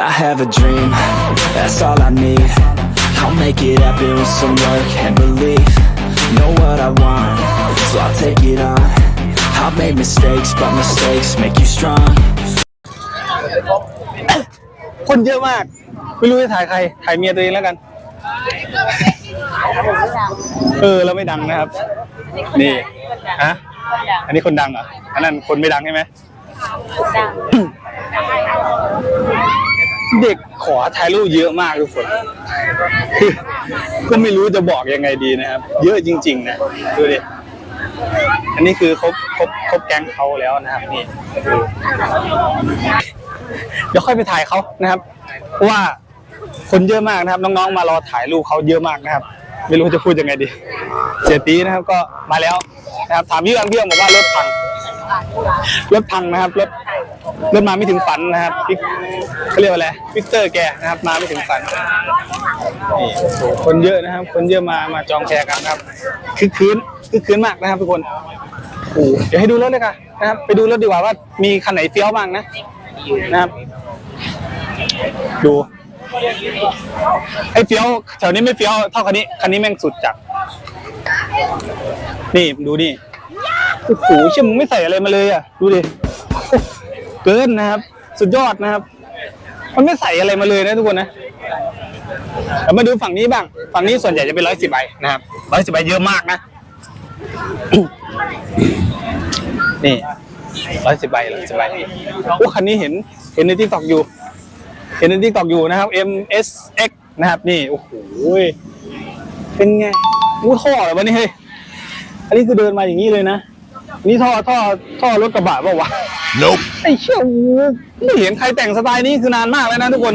I have a dream, that's all I need. I'll make it happen with some work and belief. Know what I want, so I'll take it on. I've made mistakes, but mistakes make you strong. คนเยอะมาก ไม่รู้จะถ่ายใคร ถ่ายเมียตัวเองแล้วกัน เออ เราไม่ดังนะครับ นี่ ฮะ อันนี้คนดังเหรอ อันนั้นคนไม่ดังใช่ไหม เด็กขอถ่ายรูปเยอะมากทุกคนคือก็ไม่รู้จะบอกยังไงดีนะครับ เยอะจริง ๆ นะดูดิอันนี้คือครบครบครบแก๊งเขาแล้วนะครับนี่เดี๋ยวค่อยไปถ่ายเขานะครับเพราะว่าคนเยอะมากนะครับ น้องๆ มารอถ่ายรูปเขาเยอะมากนะครับ ไม่รู้จะพูดยังไงดี เสียตีนะครับก็มาแล้วนะครับ ถามพี่เอื้องพี่อื้องบอกว่ารถพังรถพังนะครับรถ รถมาไม่ถึงฝันนะครับพี่เขาเรียกว่าอะไรวิกเตอร์แกนะครับ มาไม่ถึงฝันนี่คนเยอะนะครับ คนเยอะมามาจองแพรกันครับคือคืนคือคืนมากนะครับทุกคนโอ้เดี๋ยวให้ดูรถเลยค่ะนะครับ ไปดูรถดีกว่าว่ามีคันไหนเฟี้ยวบ้างนะนะครับ ดูไอ้เฟี้ยวแถวนี้ไม่เฟี้ยวเท่าคันนี้คันนี้แม่งสุดจัดนี่ดูนี่โอ้โหเชื่อมึงไม่ใส่อะไรมาเลยอะ ดูดิ กินนะครับ สุดยอดนะครับ มันไม่ใส่อะไรมาเลยนะทุกคนนะเรามาดูฝั่งนี้บ้าง ฝั่งนี้ส่วนใหญ่จะเป็นร้อยสิบใบนะครับร้อยสิบใบเยอะมากนะ นี่ร้อยสิบใบร้อยสิบใบโอ้คันนี้เห็น เห็นในทิกตอกอยู่ เห็นในทิกตอกอยู่นะครับ MSX นะครับ นี่โอ้โหเป็นไงอู้ท่อเหรอวะนี่เฮ้ยอันนี้คือเดินมาอย่างนี้เลยนะ นี่ท่อท่อท่อรถกระบะเปล่าวะ Nope. ไอ้เชี่ยโอ้โหไม่เห็นใครแต่งสไตล์นี้คือนานมากแล้วนะทุกคน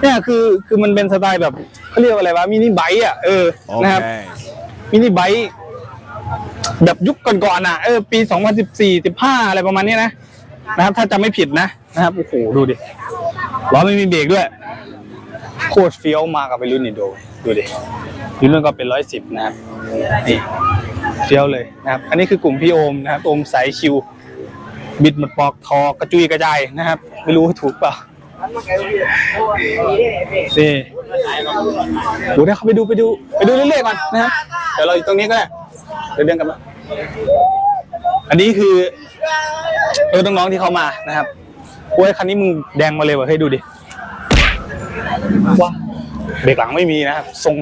เนี่ยคือคือมันเป็นสไตล์แบบเขาเรียกว่าอะไรวะมินิไบค์อะเออนะครับ Okay. มินิไบค์แบบยุคก่อนๆอะเออปี 2014 15 อะไรประมาณนี้นะนะครับ ถ้าจำไม่ผิดนะนะครับโอ้โหดูดิล้อไม่มีเบรกด้วย โคตรเฟี้ยวมากับไปรุ่นนี่ดูดูดิรุ่นก็เป็นร้อยสิบนะครับนี่ เฟี้ยวเลยนะครับ อันนี้คือกลุ่มพี่โอมนะครับโอมสายชิว บิดหมดปอกทอกระจุยกระจายนะครับ ไม่รู้ว่าถูกเปล่านี่ดูนะเขาไปดูไปดูไปดูเรื่อยๆก่อนนะครับเดี๋ยวเราอยู่ตรงนี้ก็ได้เดี๋ยวเดินกลับมาอันนี้คือรถน้องๆที่เขามานะครับโอ้ยคันนี้มึงแดงมาเลยว่ะเฮ้ดูดิว้าเบรกหลังไม่มีนะครับทรง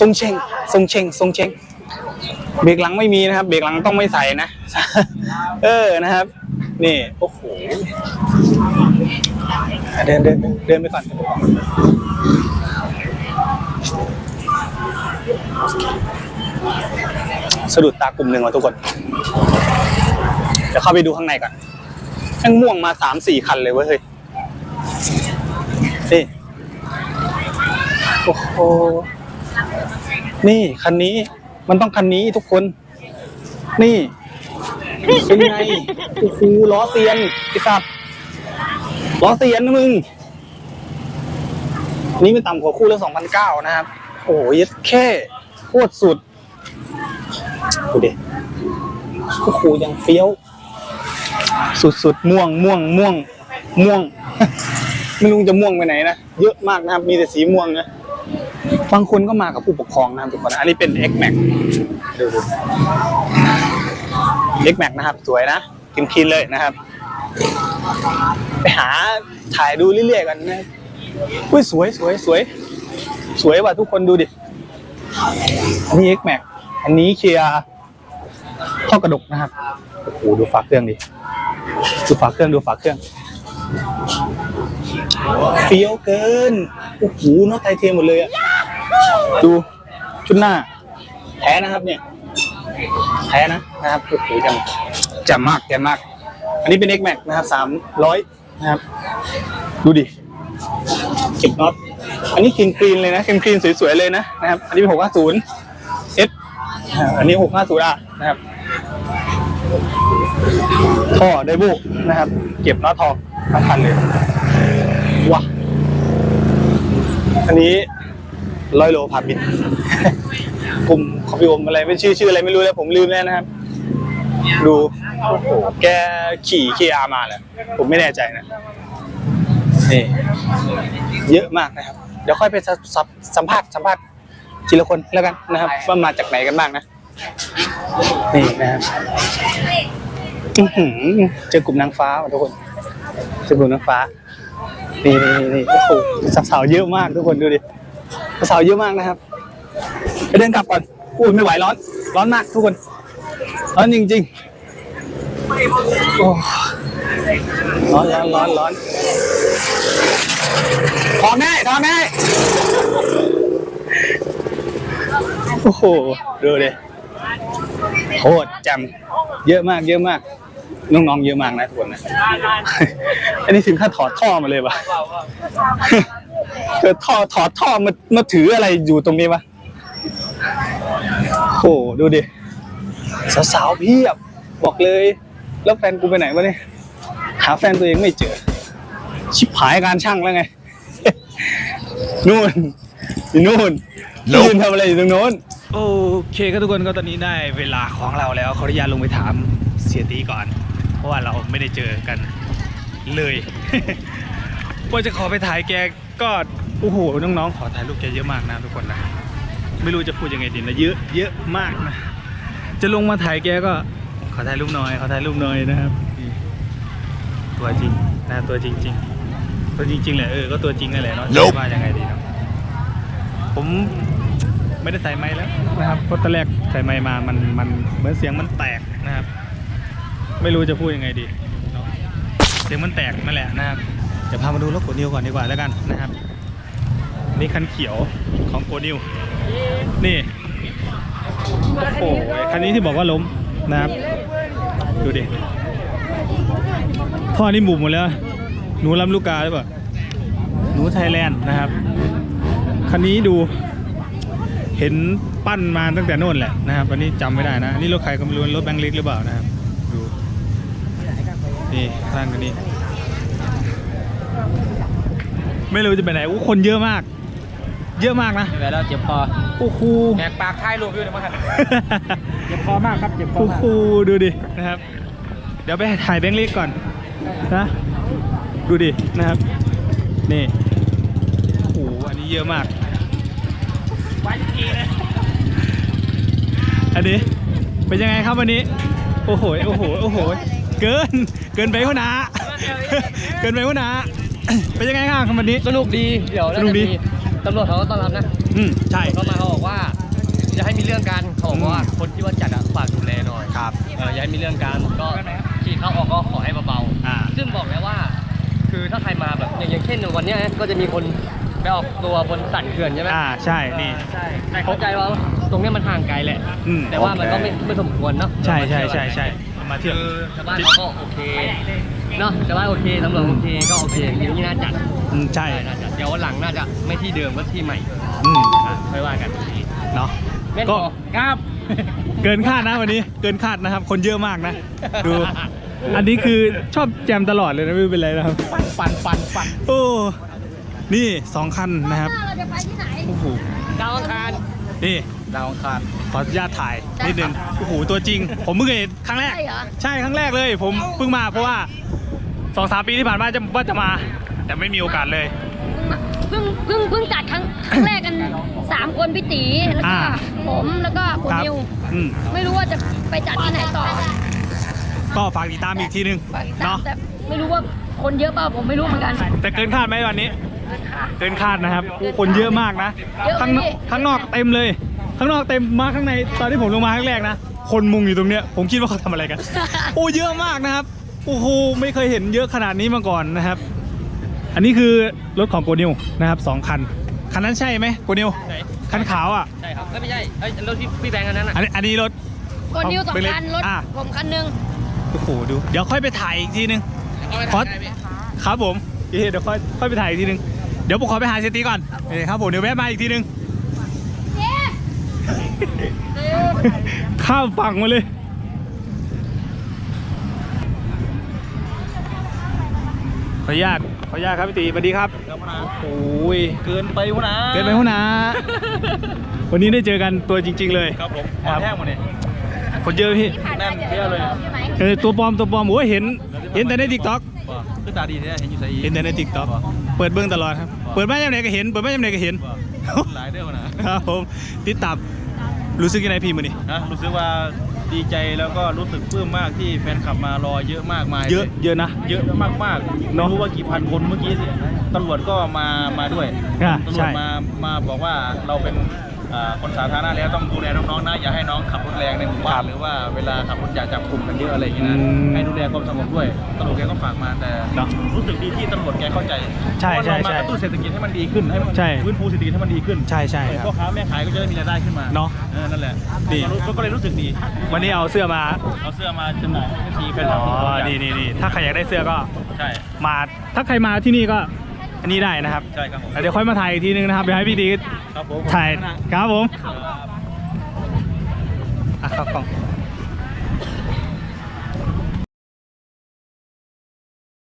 ทรงเชงทรงเชงทรงเชง เบรกหลังไม่มีนะครับ เบรกหลังต้องไม่ใส่นะ เออนะครับ นี่โอ้โหเดินเดินเดินไปก่อนสะดุดตากลุ่มหนึ่งว่ะทุกคน เดี๋ยวเข้าไปดูข้างในก่อนแม่งม่วงมาสามสี่คันเลยเว้ยเฮ้ยนี่โอ้โหนี่ คันนี้ มันต้องคันนี้ทุกคน นี่เป็นไงโอ้โหล้อเซียนไอ้สัตว์ล้อเซียนนะมึง นี่ไม่ต่ำกว่าคู่ละสองพันเก้านะครับ โอ้ยแค่โคตรสุดดูดิโอ้โหยังเฟี้ยว สุดๆม่วงม่วงม่วง ม่วง ไม่รู้จะม่วงไปไหนนะ เยอะมากนะครับ มีแต่สีม่วงนะ บางคนก็มากับผู้ปกครองนะครับทุกคนอันนี้เป็น X Max ดูดู X Max นะครับ สวยนะกินคินเลยนะครับ ไปหาถ่ายดูเรื่อยๆกันนะอุ้ยสวยสวยสวย สวยว่ะทุกคนดูดิอันนี้ X Max อันนี้เคียร์ท่อกระดกนะครับโอ้โหดูฝาเครื่องดิดูฝาเครื่องดูฝาเครื่องเฟี้ยวเกินโอ้โหน็อตไทเทมหมดเลยอะ ดูชุดหน้า แท้นะครับเนี่ย แท้นะนะครับโอ้โหจำจำมากจำมาก อันนี้เป็น X Max นะครับสามร้อยนะครับ ดูดิเก็บน็อตอันนี้คลีนคลีนเลยนะคลีนคลีนสวยๆเลยนะนะครับ อันนี้เป็นหกห้าศูนย์ S อันนี้หกห้าศูนย์อะนะครับท่อไดโบนะครับ เก็บน็อตทองทั้งคันเลยว้าอันนี้ ร้อยโลพาบิน กลุ่มคอฟฟี่อมอะไรไม่ชื่อชื่ออะไรไม่รู้แล้วผมลืมแล้วนะครับ ดูโอ้โหแกขี่เคียมาแหละผมไม่แน่ใจนะนี่เยอะมากนะครับ เดี๋ยวค่อยไปสัมสัมสัมภาษณ์สัมภาษณ์ทีละคนแล้วกันนะครับ ว่ามาจากไหนกันบ้างนะนี่นะครับอื้อหือเจอกลุ่มนางฟ้าว่ะทุกคนเจอกลุ่มนางฟ้านี่นี่นี่โอ้โหสาวๆเยอะมากทุกคนดูดิ สาวเยอะมากนะครับ ไปเดินกลับก่อนอุ้ไม่ไหวร้อน ร้อนมากทุกคน ร้อนจริงๆโอ้ร้อนร้อนร้อนร้อนถอนได้ถอนได้โอ้โห ดูดิโคตรจำเยอะมาก เยอะมาก น้องๆ เยอะมากนะทุกคนนะ อันนี้ถึงขั้นถอดท่อมาเลยวะ เกิดท่อถอดท่อมามาถืออะไรอยู่ตรงนี้วะโอ้โหดูดิสาวๆเพียบบอกเลย แล้วแฟนกูไปไหนวะเนี่ยหาแฟนตัวเองไม่เจอ ชิบหายการช่างแล้วไง นู่นอยู่นู่นยืนทำอะไรอยู่ตรงโน้น โอเคครับทุกคนก็ตอนนี้ได้เวลาของเราแล้วขออนุญาตลงไปถามเสียตีก่อน เพราะว่าเราไม่ได้เจอกันเลยว่าจะขอไปถ่ายแก ก็โอ้โหน้องๆขอถ่ายรูปแกเยอะมากนะทุกคนนะไม่รู้จะพูดยังไงดีนะเยอะเยอะมากนะจะลงมาถ่ายแกก็ขอถ่ายรูปหน่อยขอถ่ายรูปหน่อยนะครับนี่ตัวจริงนะตัวจริงจริงๆตัวจริงๆแหละเออก็ตัวจริงนั่นแหละเนาะจะว่ายังไงดีเนาะผมไม่ได้ใส่ไม้แล้วนะครับเพราะตอนแรกใส่ไม้มามันมันเหมือนเสียงมันแตกนะครับ ไม่รู้จะพูดยังไงดีเนาะเสียงมันแตกนั่นแหละนะครับเดี๋ยวพามาดูรถโกนิวก่อนดีกว่าแล้วกันนะครับ นี่คันเขียวของโกนิว นี่โอ้โหคันนี้ที่บอกว่าล้มนะครับ ดูดิท่อนี่บุบหมดแล้ว หนูลำลูกกาหรือเปล่าหนูไทยแลนด์นะครับ คันนี้ดูเห็นปั้นมาตั้งแต่โน่นแหละนะครับอันนี้จำไม่ได้นะนนี่รถใครก็ไม่รู้รถแบงค์เล็กหรือเปล่านะครับ ดู นี่ข้างกันนี่ ไม่รู้จะไปไหนอู้คนเยอะมาก เยอะมากนะไม่ไหวแล้วเจ็บคอโอ้โหแหกปากท้ายรูปอยู่ในมั้งครับเจ็บคอมากครับเจ็บคอโอ้มากโหดูดินะครับ เดี๋ยวไปถ่ายแบงค์เล็กก่อนนะดูดินะครับ นี่โอ้โหอันนี้เยอะมากอันนี้เป็นยังไงครับวันนี้ โอ้โห โอ้โห โอ้โห เกิน เกินไปหัวหนาเกินไปหัวหนา เป็นยังไงครับวันนี้ สนุกดี เดี๋ยวสนุกดีตำรวจเขาก็ต้อนรับนะอืมใช่เขามาเขาบอกว่าอย่าให้มีเรื่องกันเขาบอกว่าอืมคนที่ว่าจัดอะฝากดูแลหน่อยครับเอออย่าให้มีเรื่องกันก็ขี่เข้าออกก็ขอให้เบาอ่าๆซึ่งบอกแล้วว่า คือถ้าใครมาแบบอย่างอย่างเช่นวันเนี้ยก็จะมีคนไปออกตัวบนสันเขื่อนใช่ไหมอ่าใช่นี่ ใช่แต่เข้าใจว่าตรงเนี้ยมันห่างไกลแหละอืม แต่ว่ามันก็ไม่ไม่สมควรเนาะใช่ใช่ใช่ใช่มาเที่ยว คือชาวบ้านเขาก็โอเค เนาะชาวบ้านโอเคตำรวจโอเคก็โอเคอย่างนี้น่าจัดอืมใช่น่าจัดเดี๋ยววันหลังน่าจะไม่ที่เดิมก็ที่ใหม่อืมอะค่อยว่ากันเนาะแม่นก็พอครับเกินคาดนะวันนี้เกินคาดนะครับ คนเยอะมากนะดูอันนี้คือชอบแจมตลอดเลยนะไม่เป็นไรนะครับปันปันปันโอ้นี่สองคันนะครับเราจะไปที่ไหนโอ้โหดาวอังคารนี่ดาวอังคารขออนุญาตถ่ายนิดนึงโอ้โหตัวจริง ผมเพิ่งเห็นครั้งแรก ใช่เหรอใช่ครั้งแรกเลย ผมเพิ่งมาเพราะว่า สองสามปีที่ผ่านมาจะว่าจะมา แต่ไม่มีโอกาสเลย เพิ่งเพิ่งเพิ่งจัดครั้งครั้งแรกกันสามคนพี่ตีแล้วก็อ่า ผมแล้วก็คุณครับนิว อืมไม่รู้ว่าจะไปจัดที่ไหนต่อก็ฝากติดตามอีกทีนึงฝากติดตามเนาะแต่ไม่รู้ว่าคนเยอะเปล่าผมไม่รู้เหมือนกันแต่เกินคาดไหมวันนี้ ค่ะ เกินคาดนะครับโอ้คนเยอะมากนะเยอะไหมข้างนอกพี่ ข้างนอกเต็มเลย ข้างนอกเต็มมาข้างในตอนที่ผมลงมาครั้งแรกนะ คนมุงอยู่ตรงเนี้ยผมคิดว่าเขาทำอะไรกัน โอ้เยอะมากนะครับ โอ้โหไม่เคยเห็นเยอะขนาดนี้มาก่อนนะครับ อันนี้คือรถของโกนิวนะครับสองคัน คันนั้นใช่ไหมโกนิวไหนคันขาวอะ ใช่ครับเอ้ยไม่ใช่เอ้ยรถพี่พี่แบงค์อันนั้นอะอันนี้อันนี้รถคนนิวสองเป็นเล็กคันรถอะ ผมคันหนึงโอ้โหดู เดี๋ยวค่อยไปถ่ายอีกทีนึงขอครับผมเดี๋ยวค่อยค่อยไปถ่ายอีกทีนึง เดี๋ยวผมขอไปหาเซตีก่อนเอ้ยครับผมเดี๋ยวแวะมาอีกทีนึง ข้ามฝั่งมาเลย ขออนุญาตขออนุญาตครับพี่ตีสวัสดีครับโอ้ยเกินไปวะนะเกินไปหัวหนะวันนี้ได้เจอกันตัวจริง ๆ เลยครับผมครับแท่งหมดเนี่ยคนเยอะพี่แน่นเปี้ยเลยเออตัวปลอมตัวปลอมโอ้ยเห็น เห็นแต่ในทิกตอกคือตาดีแท้เห็นอยู่ใส่เห็นแต่ในทิกตอกเปิดเบื้องตลอดครับเปิดไม่ยังไหนก็เห็นเปิดไม่ยังไหนก็เห็นหลายเด้อนะครับผมติดตามรู้สึกยังไงพี่มือนี่นะรู้สึกว่า ดีใจแล้วก็รู้สึกปลื้มมากที่แฟนคลับมารอเยอะมากมายเยอะเยอะนะ เยอะมากมากๆเนอะไม่รู้ว่ากี่พันคนเมื่อกี้ตำรวจก็มามาด้วยอะตำรใช่ วจมามาบอกว่าเราเป็นอ่า คนสาธารณะแล้วต้องดูแลน้องๆนะอย่าให้น้องขับรถแรงในหมู่บ้านหรือว่าเวลาขับรถอย่าจับกลุ่มกันเยอะอะไรอย่างเงี้ยนะอืมให้ดูแลความสงบด้วยตำรวจแกก็ฝากมาแต่เนอะรู้สึกดีที่ตำรวจแกเข้าใจใช่เพราะว่าเราใช่มาใช่กระตุ้นเศรษฐกิจให้มันดีขึ้นให้มันใช่ฟื้นฟูเศรษฐกิจให้มันดีขึ้นใช่ใช่คพ่รัอบค้าแม่ขายก็จะได้มีรายได้ขึ้นมาเนอะเออนั่นแหละดีก็รู้ก็เลยรู้สึกดี วันนี้เอาเสื้อมาเอาเสื้อมาจำหน่ายให้ทีแฟนคลัอ๋บอนี่นี่นี่ถ้าใครอยากได้เสื้อก็ใช่มาถ้าใครมาที่นี่ก็ อันนี้ได้นะครับใช่ครับผมเดี๋ยวค่อยมาถ่ายอีกทีนึงนะครับเดี๋ยวให้พี่ดีครับผมถ่ายนะครับผมครับอะเข้ากล้อง